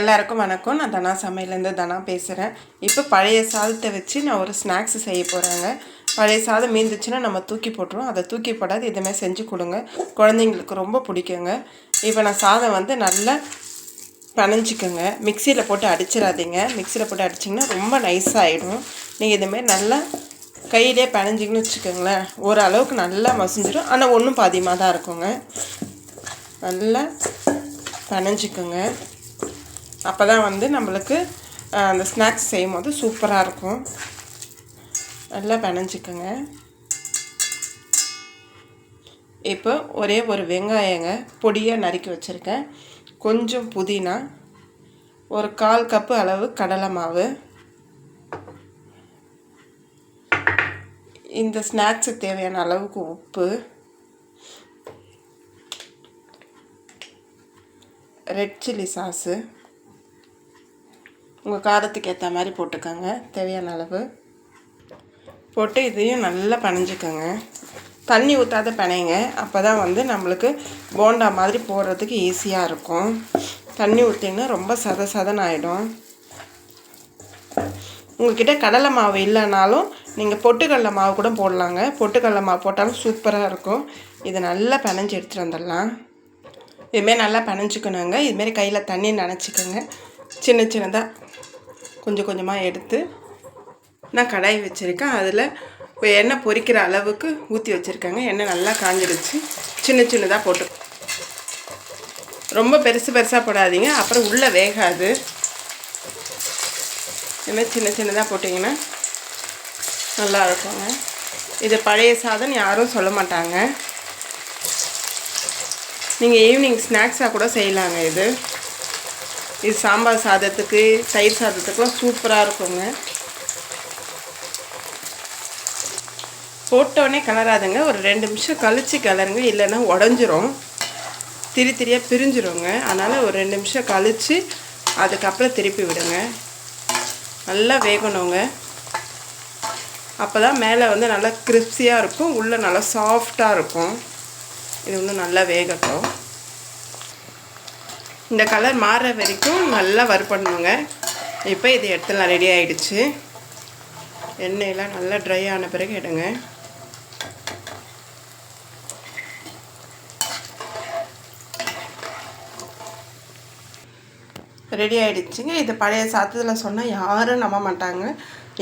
எல்லாருக்கும் வணக்கம். நான் தனா சமையலேருந்து தனா பேசுகிறேன் இப்போ பழைய சாதத்தை வச்சு நான் ஒரு ஸ்நாக்ஸ் செய்ய போகிறேங்க பழைய சாதம் மீந்துச்சுன்னா நம்ம தூக்கி போட்டுருவோம். அதை தூக்கி போடாது எதுவுமே செஞ்சு கொடுங்க. குழந்தைங்களுக்கு ரொம்ப பிடிக்குங்க. இப்போ நான் சாதம் வந்து நல்லா பனைஞ்சிக்கோங்க. மிக்சியில் போட்டு அடிச்சிடாதீங்க. மிக்சியில் போட்டு அடிச்சிங்கன்னா ரொம்ப நைஸாகிடும் நீங்கள் இதுமாரி நல்லா கையிலே பனைஞ்சிங்கன்னு வச்சுக்கோங்களேன். ஓரளவுக்கு நல்லா மசிஞ்சிடும். ஆனால் ஒன்றும் பாதியமாக தான் இருக்குங்க. நல்லா பனைஞ்சிக்கோங்க. அப்போ தான் வந்து நம்மளுக்கு அந்த ஸ்நாக்ஸ் செய்யும் போது சூப்பராக இருக்கும். நல்லா பிணைஞ்சிக்கோங்க இப்போ ஒரே ஒரு வெங்காயங்க பொடியாக நறுக்கி வச்சுருக்கேன். கொஞ்சம் புதினா ஒரு கால் கப்பு அளவு கடலை மாவு. இந்த ஸ்நாக்ஸுக்கு தேவையான அளவுக்கு உப்பு. ரெட் சில்லி சாஸு உங்கள் காரத்துக்கு ஏற்ற மாதிரி போட்டுக்கோங்க தேவையான அளவு. போட்டு இதையும் நல்லா பனைஞ்சிக்கோங்க. தண்ணி ஊற்றாத பனைங்க அப்போ தான் வந்து நம்மளுக்கு போண்டா மாதிரி போடுறதுக்கு ஈஸியாக இருக்கும். தண்ணி ஊற்றிங்கன்னா ரொம்ப சத சதன் ஆகிடும் உங்கள்கிட்ட கடலை மாவு இல்லைனாலும் நீங்கள் பொட்டுக்கடலை மாவு கூட போடலாங்க. பொட்டுக்கடலை மாவு போட்டாலும் சூப்பராக இருக்கும். இதை நல்லா பனைஞ்சு எடுத்துகிட்டு வந்துடலாம். இதுமாரி நல்லா பனைஞ்சிக்கணுங்க. இதுமாரி கையில் தண்ணி நினச்சிக்கோங்க. சின்ன சின்னதாக கொஞ்சம் கொஞ்சமாக எடுத்து நான் கடாய் வச்சுருக்கேன். அதில் இப்போ எண்ணெய் பொரிக்கிற அளவுக்கு ஊற்றி வச்சுருக்காங்க. எண்ணெய் நல்லா காஞ்சிடுச்சு சின்ன சின்னதாக போட்டு ரொம்ப பெருசு பெருசாக போடாதீங்க. அப்புறம் உள்ளே வேகாது. இதுமாதிரி சின்ன சின்னதாக போட்டிங்கன்னா நல்லா இருக்குங்க. இது பழைய சாதம் யாரும் சொல்ல மாட்டாங்க. நீங்கள் ஈவினிங் ஸ்நாக்ஸாக கூட செய்யலாங்க இது. இது சாம்பார் சாதத்துக்கு தயிர் சாதத்துக்குலாம் சூப்பராக இருக்குங்க. போட்டோடனே கலராதுங்க ஒரு ரெண்டு நிமிஷம் கழித்து கிளறுங்க. இல்லைன்னா உடஞ்சிரும். திரி திரியாக பிரிஞ்சிருங்க. அதனால் ஒரு ரெண்டு நிமிஷம் கழித்து அதுக்கப்புறம் திருப்பி விடுங்க. நல்லா வேகணுங்க. அப்போ தான் மேலே வந்து நல்லா கிறிஸ்பியாக இருக்கும். உள்ளே நல்லா சாஃப்டாக இருக்கும். இது இன்னும் நல்லா வேகட்டும். இந்த கலர் மாறுற வரைக்கும் நல்லா வறுப்படணுங்க இப்போ இது எடுத்துலாம் ரெடி ஆகிடுச்சு எண்ணெயெல்லாம் நல்லா ட்ரை ஆன பிறகு எடுங்க. ரெடி ஆகிடுச்சுங்க இது பழைய சாதத்தில் சொன்னால் யாரும் நம்ப மாட்டாங்க.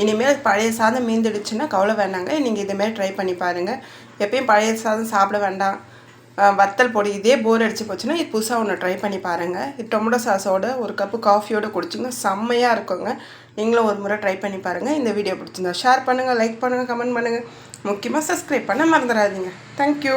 இனிமேல் பழைய சாதம் மீந்துடுச்சுன்னா கவலை வேண்டாங்க நீங்கள் இதுமாரி ட்ரை பண்ணி பாருங்கள் எப்பயும் பழைய சாதம் சாப்பிட வேண்டாம். வத்தல் பொடி இதே போர் அடித்து போச்சுன்னா இது புதுசாக ஒன்று ட்ரை பண்ணி பாருங்கள் இது டொமேட்டோ சாஸோட ஒரு கப்பு காஃபியோடு குடிச்சிங்க. செம்மையாக இருக்குங்க. நீங்களும் ஒரு முறை ட்ரை பண்ணி பாருங்கள் இந்த வீடியோ பிடிச்சிருந்தா ஷேர் பண்ணுங்கள் லைக் பண்ணுங்கள் கமெண்ட் பண்ணுங்கள் முக்கியமாக சப்ஸ்கிரைப் பண்ண மறந்துடாதீங்க. தேங்க்யூ